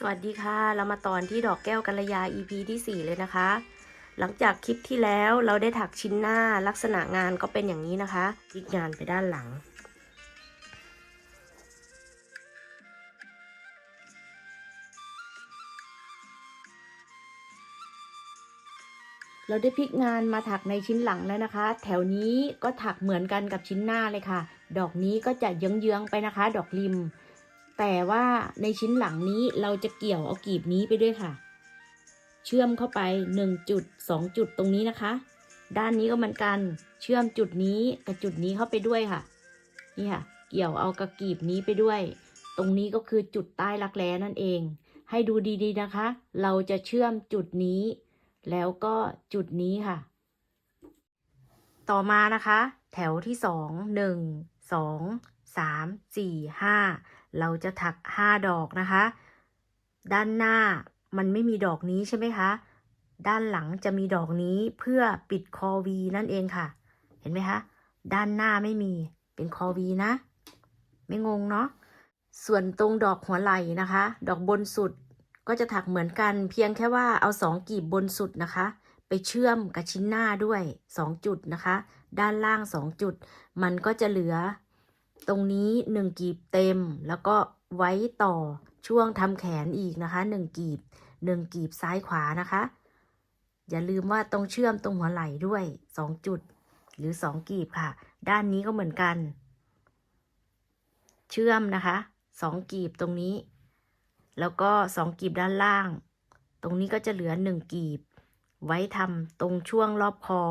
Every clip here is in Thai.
สวัสดีค่ะ เรามาตอนที่ดอกแก้วกัลยา EP ที่ 4 เลยนะคะ หลังจากคลิปที่แล้วเราได้ถักชิ้นหน้าลักษณะงานก็เป็นอย่างนี้นะคะพลิกงานไปด้านหลัง เราได้พลิกงานมาถักในชิ้นหลังแล้วนะคะ แถวนี้ก็ถักเหมือนกันกับชิ้นหน้าเลยค่ะ ดอกนี้ก็จะเยื้องๆไปนะคะ ดอกริม แต่ว่าในชิ้นหลังนี้เราจะเกี่ยวเอากีบนี้ไปด้วยค่ะ เชื่อมเข้าไป1จุด2จุดตรงนี้นะคะ ด้านนี้ก็เหมือนกัน เชื่อมจุดนี้กับจุดนี้เข้าไปด้วยค่ะ นี่ค่ะ เกี่ยวเอากระกีบนี้ไปด้วย ตรงนี้ก็คือจุดใต้รักแร้นั่นเอง ให้ดูดีๆนะคะ เราจะเชื่อมจุดนี้ แล้วก็จุดนี้ค่ะ ต่อมานะคะ แถวที่สองหนึ่งสองสามสี่ห้า เราจะถักห้าดอกนะคะ ด้านหน้ามันไม่มีดอกนี้ใช่ไหมคะ ด้านหลังจะมีดอกนี้เพื่อปิดคอวีนั่นเองค่ะ เห็นไหมคะ ด้านหน้าไม่มีเป็นคอวีนะ ไม่งงเนาะ ส่วนตรงดอกหัวไหล่นะคะ ดอกบนสุดก็จะถักเหมือนกันเพียงแค่ว่าเอาสองกีบบนสุดนะคะ ไปเชื่อมกับชิ้นหน้าด้วยสองจุดนะคะ ด้านล่างสองจุด มันก็จะเหลือ ตรงนี้หนึ่งกีบเต็ม แล้วก็ไว้ต่อช่วงทำแขนอีกนะคะหนึ่งกีบหนึ่งกีบซ้ายขวานะคะ อย่าลืมว่าต้องเชื่อมตรงหัวไหล่ด้วยสองจุด หรือสองกีบค่ะ ด้านนี้ก็เหมือนกัน เชื่อมนะคะสองกีบตรงนี้ แล้วก็สองกีบด้านล่าง ตรงนี้ก็จะเหลือหนึ่งกีบ ไว้ทำตรงช่วงรอบคอ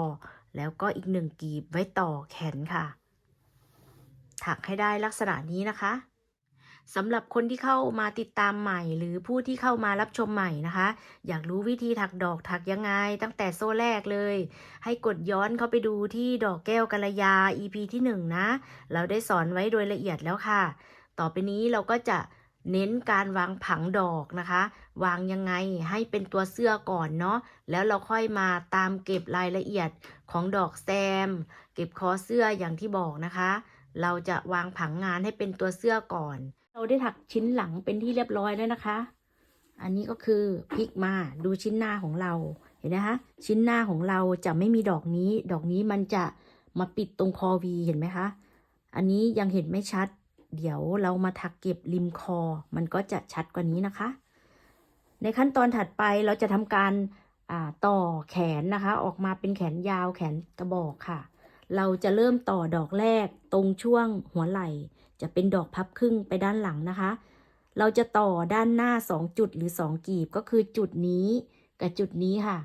แล้วก็อีกหนึ่งกีบไว้ต่อแขนค่ะ ถักให้ได้ลักษณะนี้นะคะสำหรับคนที่เข้ามาติดตามใหม่ หรือผู้ที่เข้ามารับชมใหม่นะคะ อยากรู้วิธีถักดอกถักยังไง ตั้งแต่โซ่แรกเลย ให้กดย้อนเข้าไปดูที่ดอกแก้วกัลยา EP ที่1นงนะ เราได้สอนไว้โดยละเอียดแล้วค่ะ ต่อไปนี้เราก็จะเน้นการวางผังดอกนะคะ วางยังไงให้เป็นตัวเสื้อก่อนเนาะแล้วเราค่อยมาตามเก็บรายละเอียดของดอกแซม เก็บคอเสื้ออย่างที่บอกนะคะ เราจะวางผังงานให้เป็นตัวเสื้อก่อน เราได้ถักชิ้นหลังเป็นที่เรียบร้อยแล้วนะคะ อันนี้ก็คือพลิกมาดูชิ้นหน้าของเราเห็นไหมคะชิ้นหน้าของเราจะไม่มีดอกนี้ ดอกนี้มันจะมาปิดตรงคอวีเห็นไหมคะอันนี้ยังเห็นไม่ชัด เดี๋ยวเรามาถักเก็บริมคอ มันก็จะชัดกว่านี้นะคะ ในขั้นตอนถัดไปเราจะทำการต่อแขนนะคะ ออกมาเป็นแขนยาวแขนกระบอกค่ะ เราจะเริ่มต่อดอกแรกตรงช่วงหัวไหล่ จะเป็นดอกพับครึ่งไปด้านหลังนะคะ เราจะต่อด้านหน้า 2 จุดหรือ 2 กีบก็คือจุดนี้กับจุดนี้ค่ะ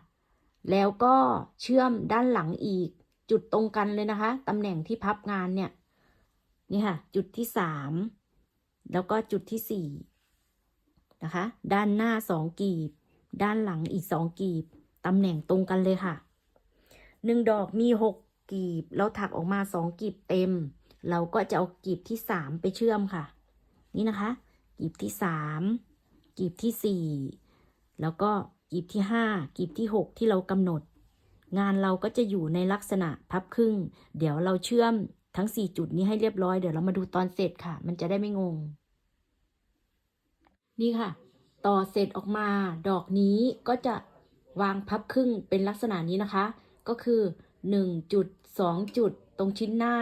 แล้วก็เชื่อมด้านหลังอีก จุดตรงกันเลยนะคะตำแหน่งที่พับงานเนี่ยนี่ค่ะ จุดที่ 3 แล้วก็จุดที่ 4 นะคะ ด้านหน้า 2 กีบ ด้านหลังอีก 2 กีบตำแหน่งตรงกันเลยค่ะหนึ่งดอกมี 6 กีบเราถักออกมา2กีบเต็ม เราก็จะเอากีบที่3ไปเชื่อมค่ะ นี่นะคะ กีบที่3กีบที่4แล้วก็กีบที่5กีบที่6ที่เรากำหนด งานเราก็จะอยู่ในลักษณะพับครึ่ง เดี๋ยวเราเชื่อมทั้ง4จุดนี้ให้เรียบร้อยเดี๋ยวเรามาดูตอนเสร็จค่ะ มันจะได้ไม่งง นี่ค่ะ ต่อเสร็จออกมาดอกนี้ก็จะวางพับครึ่งเป็นลักษณะนี้นะคะ ก็คือ 1 จุด 2 จุด ตรงชิ้นหน้า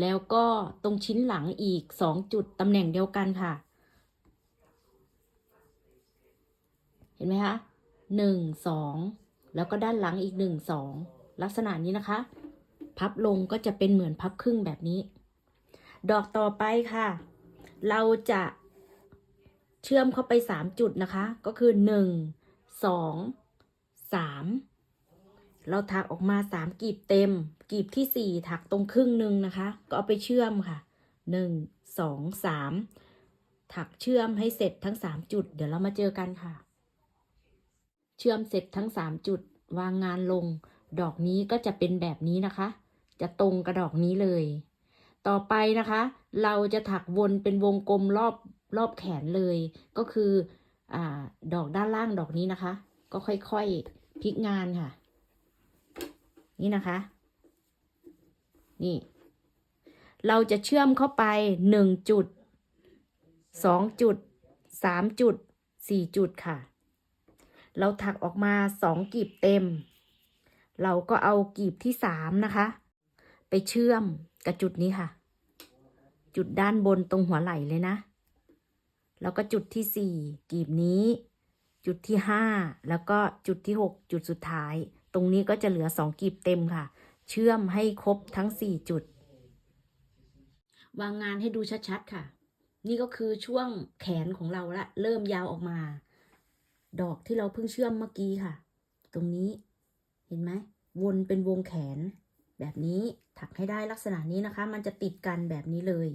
แล้วก็ตรงชิ้นหลังอีก 2 จุดตำแหน่งเดียวกันค่ะ เห็นไหมคะหนึ่งสองแล้วก็ด้านหลังอีกหนึ่งสองลักษณะนี้นะคะ พับลงก็จะเป็นเหมือนพับครึ่งแบบนี้ ดอกต่อไปค่ะ เราจะเชื่อมเข้าไปสามจุดนะคะ ก็คือหนึ่งสองสาม เราถักออกมาสามกีบเต็ม กีบที่สี่ถักตรงครึ่งหนึ่งนะคะ ก็เอาไปเชื่อมค่ะหนึ่งสองสามถักเชื่อมให้เสร็จทั้งสามจุด เดี๋ยวเรามาเจอกันค่ะ เชื่อมเสร็จทั้งสามจุด วางงานลง ดอกนี้ก็จะเป็นแบบนี้นะคะ จะตรงกระดอกนี้เลย ต่อไปนะคะ เราจะถักวนเป็นวงกลมรอบรอบแขนเลย ก็คืออ่าดอกด้านล่างดอกนี้นะคะ ก็ค่อยๆพลิกงานค่ะ นี่นะคะ นี่ เราจะเชื่อมเข้าไปหนึ่งจุดสองจุดสามจุดสี่จุดค่ะ เราถักออกมาสองกีบเต็ม เราก็เอากีบที่สามนะคะ ไปเชื่อมกับจุดนี้ค่ะ จุดด้านบนตรงหัวไหล่เลยนะ แล้วก็จุดที่สี่กีบนี้ จุดที่ห้าแล้วก็จุดที่หกจุดสุดท้าย ตรงนี้ก็จะเหลือสองกีบเต็มค่ะ เชื่อมให้ครบทั้งสี่จุด วางงานให้ดูชัดๆค่ะ นี่ก็คือช่วงแขนของเราละ เริ่มยาวออกมา ดอกที่เราเพิ่งเชื่อมเมื่อกี้ค่ะ ตรงนี้เห็นไหมวนเป็นวงแขน แบบนี้ถักให้ได้ลักษณะนี้นะคะ มันจะติดกันแบบนี้เลย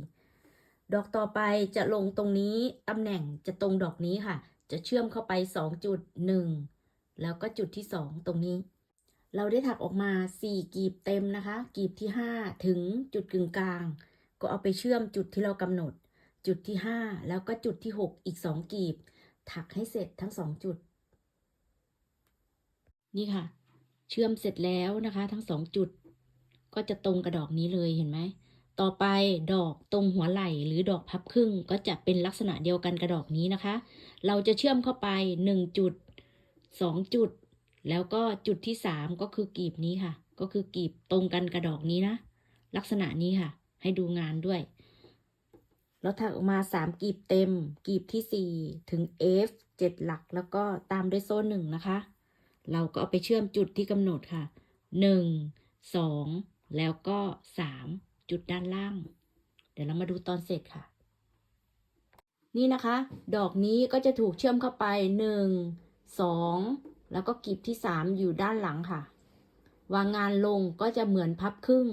ดอกต่อไปจะลงตรงนี้ตำแหน่งจะตรงดอกนี้ค่ะ จะเชื่อมเข้าไปสองจุดหนึ่งแล้วก็จุดที่สองตรงนี้ เราได้ถักออกมาสี่กีบเต็มนะคะ กีบที่ห้าถึงจุดกึ่งกลาง ก็เอาไปเชื่อมจุดที่เรากำหนด จุดที่ห้าแล้วก็จุดที่หกอีกสองกีบ ถักให้เสร็จทั้งสองจุด นี่ค่ะ เชื่อมเสร็จแล้วนะคะ ทั้งสองจุด ก็จะตรงกับดอกนี้เลยเห็นไหม ต่อไปดอกตรงหัวไหล่หรือดอกพับครึ่ง ก็จะเป็นลักษณะเดียวกันกับดอกนี้นะคะ เราจะเชื่อมเข้าไปหนึ่งจุดสองจุด แล้วก็จุดที่สามก็คือกีบนี้ค่ะ ก็คือกีบตรงกันกับดอกนี้นะ ลักษณะนี้ค่ะ ให้ดูงานด้วยเราถักออกมาสามกีบเต็ม กีบที่สี่ถึง F เจ็ดหลักแล้วก็ตามด้วยโซ่หนึ่งนะคะ เราก็เอาไปเชื่อมจุดที่กำหนดค่ะหนึ่งสองแล้วก็สามจุดด้านล่าง เดี๋ยวเรามาดูตอนเสร็จค่ะ นี่นะคะ ดอกนี้ก็จะถูกเชื่อมเข้าไปหนึ่งสอง แล้วก็กีบที่สามอยู่ด้านหลังค่ะ วางงานลงก็จะเหมือนพับครึ่ง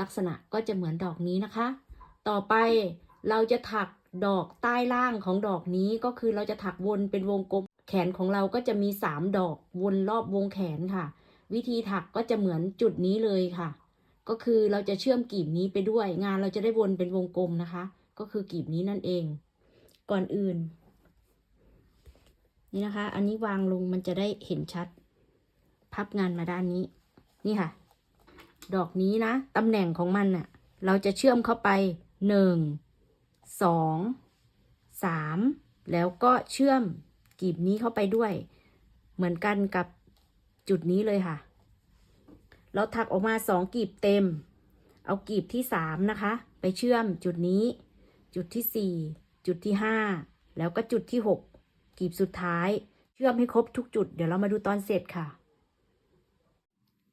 ลักษณะก็จะเหมือนดอกนี้นะคะ ต่อไปเราจะถักดอกใต้ล่างของดอกนี้ก็คือเราจะถักวนเป็นวงกลม แขนของเราก็จะมีสามดอกวนรอบวงแขนค่ะ วิธีถักก็จะเหมือนจุดนี้เลยค่ะ ก็คือเราจะเชื่อมกีบนี้ไปด้วย งานเราจะได้วนเป็นวงกลมนะคะ ก็คือกีบนี้นั่นเอง ก่อนอื่น นี่นะคะ อันนี้วางลงมันจะได้เห็นชัด พับงานมาด้านนี้ นี่ค่ะ ดอกนี้นะตำแหน่งของมันน่ะเราจะเชื่อมเข้าไปหนึ่งสองสามแล้วก็เชื่อมกลีบนี้เข้าไปด้วย เหมือนกันกับจุดนี้เลยค่ะ เราถักออกมาสองกลีบเต็ม เอากลีบที่สามนะคะ ไปเชื่อมจุดนี้ จุดที่สี่จุดที่ห้าแล้วก็จุดที่หก กลีบสุดท้าย เชื่อมให้ครบทุกจุด เดี๋ยวเรามาดูตอนเสร็จค่ะ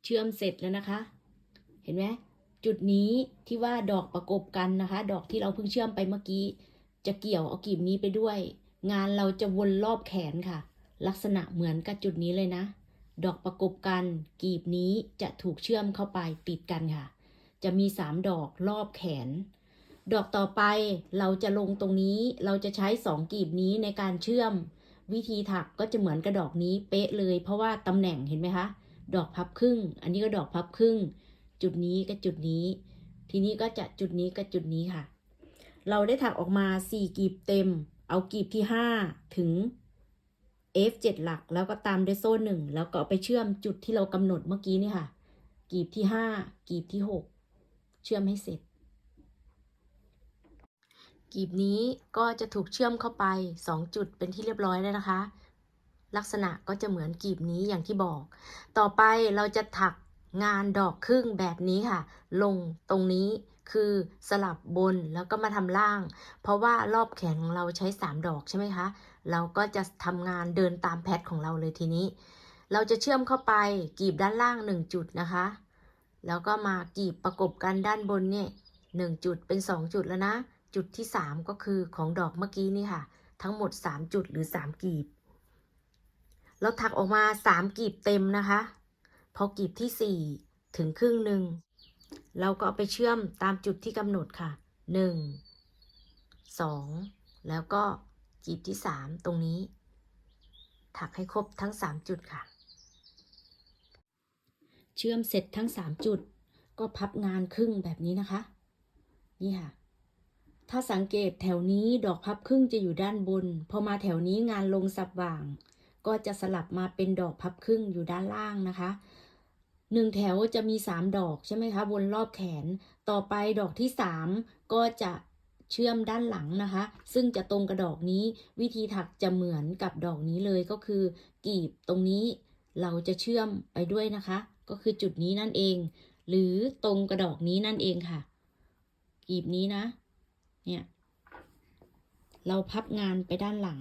เชื่อมเสร็จแล้วนะคะ เห็นไหมจุดนี้ที่ว่าดอกประกบกันนะคะ ดอกที่เราเพิ่งเชื่อมไปเมื่อกี้ จะเกี่ยวเอากลีบนี้ไปด้วย งานเราจะวนรอบแขนค่ะ ลักษณะเหมือนกับจุดนี้เลยนะ ดอกประกบกันกลีบนี้จะถูกเชื่อมเข้าไปติดกันค่ะ จะมีสามดอกรอบแขน ดอกต่อไปเราจะลงตรงนี้เราจะใช้สองกีบนี้ในการเชื่อม วิธีถักก็จะเหมือนกับดอกนี้เป๊ะเลย เพราะว่าตำแหน่งเห็นไหมคะดอกพับครึ่ง อันนี้ก็ดอกพับครึ่ง จุดนี้กับจุดนี้ ทีนี้ก็จะจุดนี้กับจุดนี้ค่ะ เราได้ถักออกมาสี่กีบเต็ม เอากีบที่ห้าถึง F เจ็ดหลักแล้วก็ตามด้วยโซ่หนึ่งแล้วก็ไปเชื่อมจุดที่เรากำหนดเมื่อกี้นี่ค่ะ กีบที่ห้ากีบที่หกเชื่อมให้เสร็จ กีบนี้ก็จะถูกเชื่อมเข้าไปสองจุดเป็นที่เรียบร้อยแล้วนะคะ ลักษณะก็จะเหมือนกีบนี้อย่างที่บอก ต่อไปเราจะถักงานดอกครึ่งแบบนี้ค่ะ ลงตรงนี้คือสลับบนแล้วก็มาทำล่าง เพราะว่ารอบแขนของเราใช้ 3 ดอกใช่ไหมคะ เราก็จะทำงานเดินตามแพทของเราเลยทีนี้ เราจะเชื่อมเข้าไปกีบด้านล่าง 1 จุดนะคะ แล้วก็มากีบประกบกันด้านบนเนี่ยหนึ่งจุดเป็น 2 จุดแล้วนะ จุดที่ 3 ก็คือของดอกเมื่อกี้นี่ค่ะ ทั้งหมด 3 จุดหรือ 3 กีบ เราถักออกมา 3 กีบเต็มนะคะ พอกีบที่ 4 ถึงครึ่งหนึ่ง เราก็เอาไปเชื่อมตามจุดที่กำหนดค่ะ 1 2 แล้วก็กีบที่ 3 ตรงนี้ ถักให้ครบทั้ง 3 จุดค่ะ เชื่อมเสร็จทั้ง 3 จุด ก็พับงานครึ่งแบบนี้นะคะ นี่ค่ะ ถ้าสังเกตแถวนี้ดอกพับครึ่งจะอยู่ด้านบน พอมาแถวนี้งานลงสับว่าง ก็จะสลับมาเป็นดอกพับครึ่งอยู่ด้านล่างนะคะหนึ่งแถวจะมีสามดอกใช่ไหมคะวนรอบแขน ต่อไปดอกที่สามก็จะเชื่อมด้านหลังนะคะ ซึ่งจะตรงกับดอกนี้ วิธีถักจะเหมือนกับดอกนี้เลยก็คือ กีบตรงนี้เราจะเชื่อมไปด้วยนะคะ ก็คือจุดนี้นั่นเอง หรือตรงกระดอกนี้นั่นเองค่ะ กีบนี้นะ เนี่ย เราพับงานไปด้านหลัง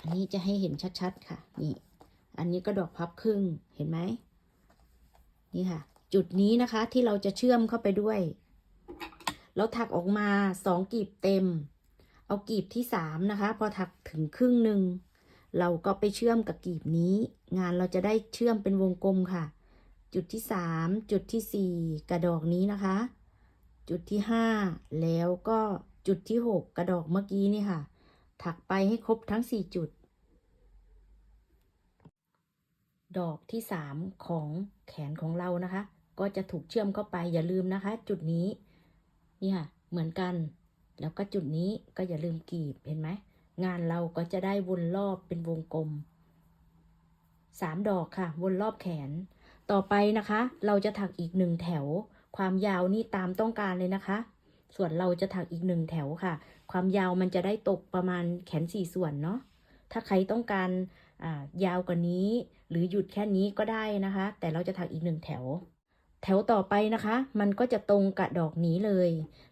อันนี้จะให้เห็นชัดๆ ค่ะ นี่ อันนี้ก็ดอกพับครึ่ง เห็นไหม นี่ค่ะ จุดนี้นะคะที่เราจะเชื่อมเข้าไปด้วย เราถักออกมาสองกีบเต็ม เอากีบที่สามนะคะ พอถักถึงครึ่งหนึ่งเราก็ไปเชื่อมกับกีบนี้ งานเราจะได้เชื่อมเป็นวงกลมค่ะ จุดที่สามจุดที่สี่กระดอกนี้นะคะ จุดที่ห้าแล้วก็ จุดที่หกกระดอกเมื่อกี้นี่ค่ะ ถักไปให้ครบทั้งสี่จุด ดอกที่สามของแขนของเรานะคะ ก็จะถูกเชื่อมเข้าไปอย่าลืมนะคะ จุดนี้นี่ค่ะ เหมือนกัน แล้วก็จุดนี้ก็อย่าลืมกรีบเห็นไหมงานเราก็จะได้วนรอบเป็นวงกลมสามดอกค่ะ วนรอบแขน ต่อไปนะคะ เราจะถักอีกหนึ่งแถว ความยาวนี่ตามต้องการเลยนะคะ ส่วนเราจะถักอีกหนึ่งแถวค่ะ ความยาวมันจะได้ตกประมาณแขนสี่ส่วนเนาะ ถ้าใครต้องการยาวกว่านี้ หรือหยุดแค่นี้ก็ได้นะคะ แต่เราจะถักอีกหนึ่งแถว แถวต่อไปนะคะ มันก็จะตรงกับดอกนี้เลย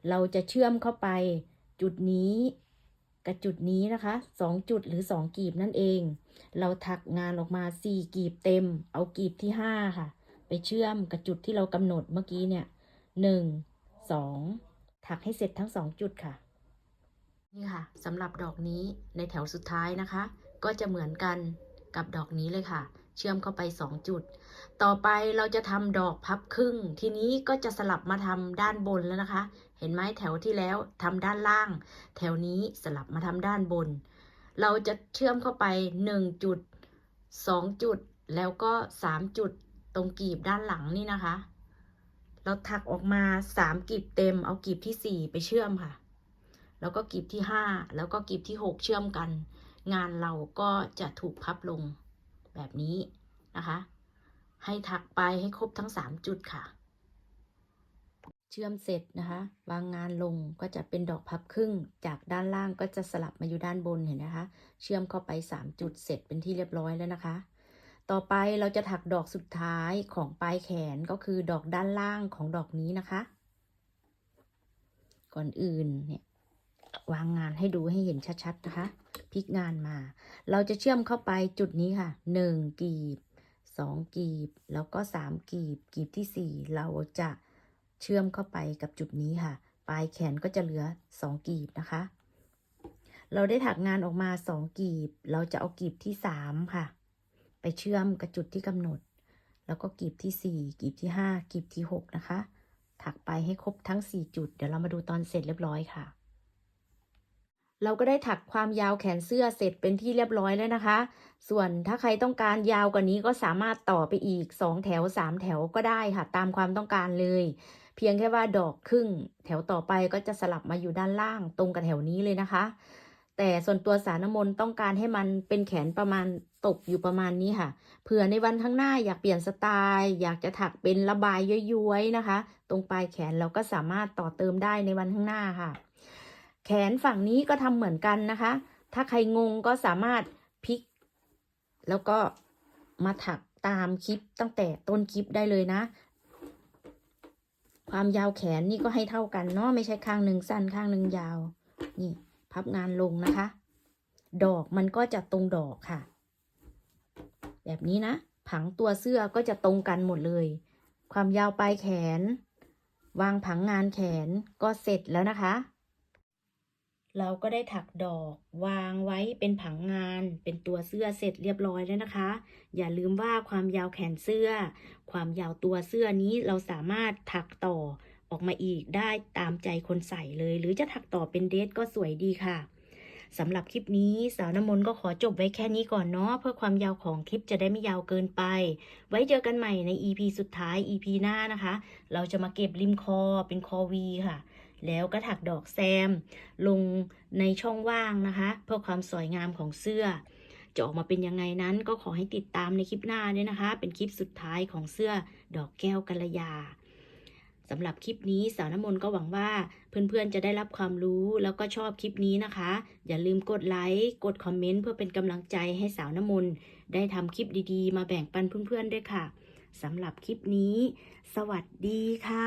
เราจะเชื่อมเข้าไปจุดนี้กับจุดนี้นะคะสองจุดหรือสองกีบนั่นเอง เราถักงานออกมาสี่กีบเต็ม เอากีบที่ห้าค่ะ ไปเชื่อมกับจุดที่เรากำหนดเมื่อกี้เนี่ยหนึ่งสอง ถักให้เสร็จทั้งสองจุดค่ะ นี่ค่ะสำหรับดอกนี้ในแถวสุดท้ายนะคะ ก็จะเหมือนกันกับดอกนี้เลยค่ะ เชื่อมเข้าไป 2 จุด ต่อไปเราจะทำดอกพับครึ่ง ทีนี้ก็จะสลับมาทำด้านบนแล้วนะคะ เห็นไหมแถวที่แล้วทำด้านล่าง แถวนี้สลับมาทำด้านบน เราจะเชื่อมเข้าไป 1 จุด 2 จุด แล้วก็ 3 จุดตรงกีบด้านหลังนี่นะคะ เราถักออกมา3กีบเต็ม เอากลีบที่สี่ไปเชื่อมค่ะ แล้วก็กลีบที่5แล้วก็กลีบที่6เชื่อมกัน งานเราก็จะถูกพับลงแบบนี้นะคะ ให้ถักไปให้ครบทั้ง3จุดค่ะ เชื่อมเสร็จนะคะ วางงานลงก็จะเป็นดอกพับครึ่ง จากด้านล่างก็จะสลับมาอยู่ด้านบนเห็นนะคะ เชื่อมเข้าไป3จุดเสร็จเป็นที่เรียบร้อยแล้วนะคะ ต่อไปเราจะถักดอกสุดท้ายของปลายแขนก็คือดอกด้านล่างของดอกนี้นะคะ ก่อนอื่นเนี่ยวางงานให้ดูให้เห็นชัดๆนะคะพลิกงานมา เราจะเชื่อมเข้าไปจุดนี้ค่ะหนึ่งกีบสองกีบ แล้วก็สามกีบ กีบที่สี่เราจะเชื่อมเข้าไปกับจุดนี้ค่ะ ปลายแขนก็จะเหลือสองกีบนะคะ เราได้ถักงานออกมาสองกีบ เราจะเอากีบที่สามค่ะ ไปเชื่อมกับจุดที่กำหนด แล้วก็กลีบที่สี่กีบที่ห้ากีบที่หกนะคะ ถักไปให้ครบทั้งสี่จุด เดี๋ยวเรามาดูตอนเสร็จเรียบร้อยค่ะ เราก็ได้ถักความยาวแขนเสื้อเสร็จเป็นที่เรียบร้อยแล้วนะคะ ส่วนถ้าใครต้องการยาวกว่านี้ก็สามารถต่อไปอีก 2 แถว 3 แถวก็ได้ค่ะ ตามความต้องการเลย เพียงแค่ว่าดอกครึ่ง แถวต่อไปก็จะสลับมาอยู่ด้านล่างตรงกับแถวนี้เลยนะคะ แต่ส่วนตัวสารน้ำมนต์ต้องการให้มันเป็นแขนประมาณตกอยู่ประมาณนี้ค่ะ เผื่อในวันข้างหน้าอยากเปลี่ยนสไตล์ อยากจะถักเป็นระบายย้อยๆนะคะ ตรงปลายแขนเราก็สามารถต่อเติมได้ในวันข้างหน้าค่ะ แขนฝั่งนี้ก็ทำเหมือนกันนะคะ ถ้าใครงงก็สามารถพลิก แล้วก็มาถักตามคลิปตั้งแต่ต้นคลิปได้เลยนะ ความยาวแขนนี่ก็ให้เท่ากันเนาะไม่ใช่ข้างหนึ่งสั้นข้างหนึ่งยาวนี่ พับงานลงนะคะ ดอกมันก็จะตรงดอกค่ะ แบบนี้นะ ผังตัวเสื้อก็จะตรงกันหมดเลย ความยาวปลายแขน วางผังงานแขนก็เสร็จแล้วนะคะ เราก็ได้ถักดอก วางไว้เป็นผังงาน เป็นตัวเสื้อเสร็จเรียบร้อยแล้วนะคะ อย่าลืมว่าความยาวแขนเสื้อ ความยาวตัวเสื้อนี้เราสามารถถักต่อ ออกมาอีกได้ตามใจคนใส่เลย หรือจะถักต่อเป็นเดรสก็สวยดีค่ะสำหรับคลิปนี้สาวน้ำมนต์ก็ขอจบไว้แค่นี้ก่อนเนาะเพื่อความยาวของคลิปจะได้ไม่ยาวเกินไป ไว้เจอกันใหม่ใน EP สุดท้าย EP หน้านะคะ เราจะมาเก็บริมคอเป็นคอวีค่ะ แล้วก็ถักดอกแซม ลงในช่องว่างนะคะ เพื่อความสวยงามของเสื้อ จะออกมาเป็นยังไงนั้นก็ขอให้ติดตามในคลิปหน้าด้วยนะคะ เป็นคลิปสุดท้ายของเสื้อดอกแก้วกัลยา สำหรับคลิปนี้สาวน้ำมนต์ก็หวังว่าเพื่อนๆจะได้รับความรู้แล้วก็ชอบคลิปนี้นะคะ อย่าลืมกดไลค์กดคอมเมนต์เพื่อเป็นกำลังใจให้สาวน้ำมนต์ได้ทำคลิปดีๆ มาแบ่งปันเพื่อนๆด้วยค่ะสำหรับคลิปนี้ สวัสดีค่ะ